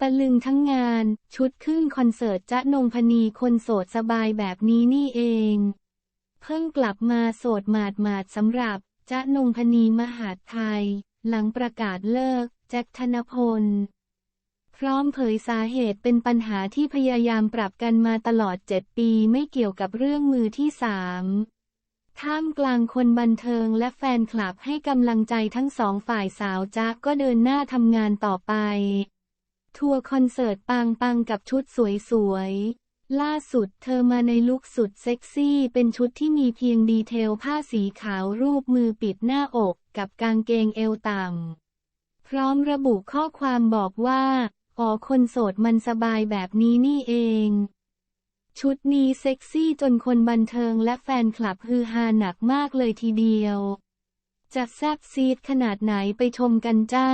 ตะลึงทั้งงาน ชุดขึ้นคอนเสิร์ตจ๊ะนงพนีคนโสดสบายแบบนี้นี่เอง เพิ่งกลับมาโสดหมาดหมาดๆสำหรับจ๊ะนงพนีมหาดไทย หลังประกาศเลิก แจ็คธนพล พร้อมเผยสาเหตุเป็นปัญหาที่พยายามปรับกันมาตลอด7ปีไม่เกี่ยวกับเรื่องมือที่สามท่ามกลางคนบันเทิงและแฟนคลับให้กำลังใจทั้งสองฝ่ายสาวจ๊ะก็เดินหน้าทำงานต่อไป ทัวร์คอนเสิร์ตปังปังๆกับชุดสวยๆ ล่าสุดเธอมาในลุคสุดเซ็กซี่ เป็นชุดที่มีเพียงดีเทลผ้าสีขาวรูปมือปิดหน้าอกกับกางเกงเอวต่ำ พร้อมระบุข้อความบอกว่า อ๋อคนโสดมันสบายแบบนี้นี่เอง ชุดนี้เซ็กซี่จนคนบันเทิงและแฟนคลับฮือฮาหนักมากเลยทีเดียว จะแซบซีดขนาดไหนไปชมกันจ้า